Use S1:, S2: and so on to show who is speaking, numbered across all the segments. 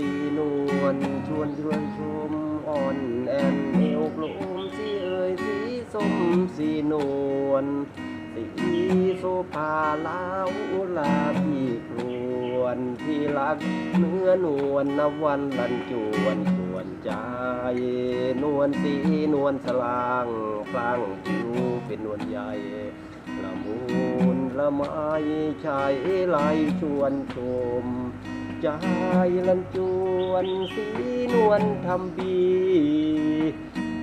S1: สีนวลชวนชวนชมอ่อนแอนเอวกลุ่มสีเอ่ยสีส้มสีนวลสีโซภาลาวลาพี่ครวนที่รักเนื้อนวลนวันลันจวนจวนใจ นวลสีนวลสลางฟัางคิวเป็นนวลใหญ่ละมุนละไมชายไหลชวนชม ใจลันจวนสีนวลทำบี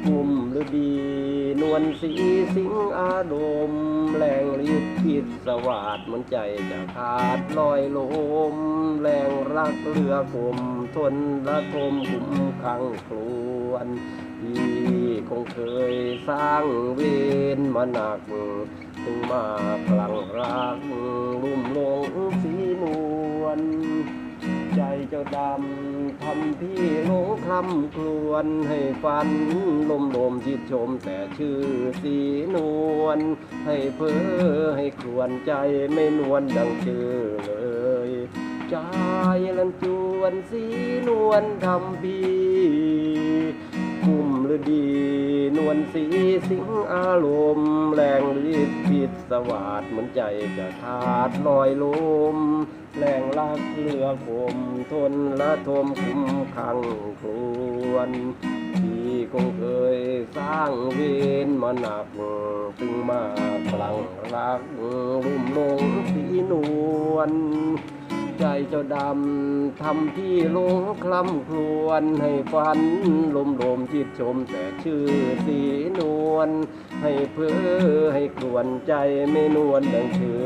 S1: กุมฤดีนวลสีสิงอารมณ์แรงฤทธิ์พิษสวัสดมันใจจะขาดลอยลม แรงรักเรือคมทนละทมคุ้มขังครวนที่คงเคยสร้างเวรมาหนัก ถึงมาพลังรักลุ่มลง ดำทำพี่หลงคลำครวนให้ฟันลมลมจิตชมแต่ชื่อสีนวลให้เพ้อให้ครวนใจไม่นวลดังชื่อเลยใจลันจวนสีนวลทำพี่ กุมฤดี นวลสีสิงอารมณ์ แรงฤทธิ์พิษสวัสดเหมือนใจจะขาดลอยลมแรงรักเรือคมทนละทมคุ้มขังครวนที่คงเคยสร้างเวรมาหนักถึงมาพลังรักลุ่มลงสีนวล ใจเจ้าดำทำพี่ลงคลำครวนให้ฝันลมลมจิตชมแต่ชื่อสีนวลให้เพ้อให้ครวนใจไม่นวลดังชื่อ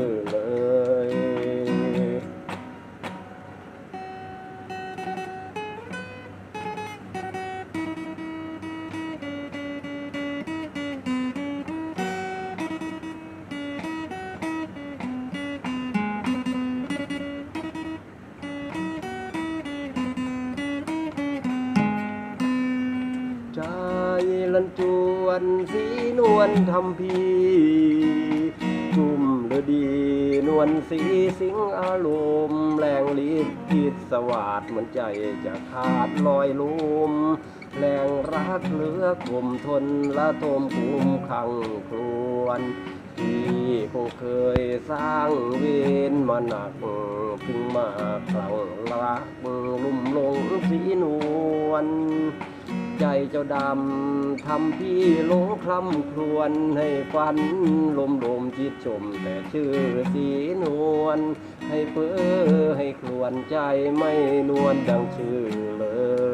S1: ใจลันจวนสีนวลทำพีกุมฤดี นวลสีสิงอารมณ์แรงลิดพิษสวัสดเหมือนใจจะขาดลอยลุมแรงรักเหลือคมทนละทมคุมขังครวนที่คงเคยสร้างเวรมาหนักถึงมาคลังรักลุ่มหลงสีนวล ใจเจ้าดำทำพี่หลงคลำครวนให้ฟันลมลมจิตชม แต่ชื่อสีนวลให้เพ้อให้ครวนใจไม่นวลดังชื่อเลย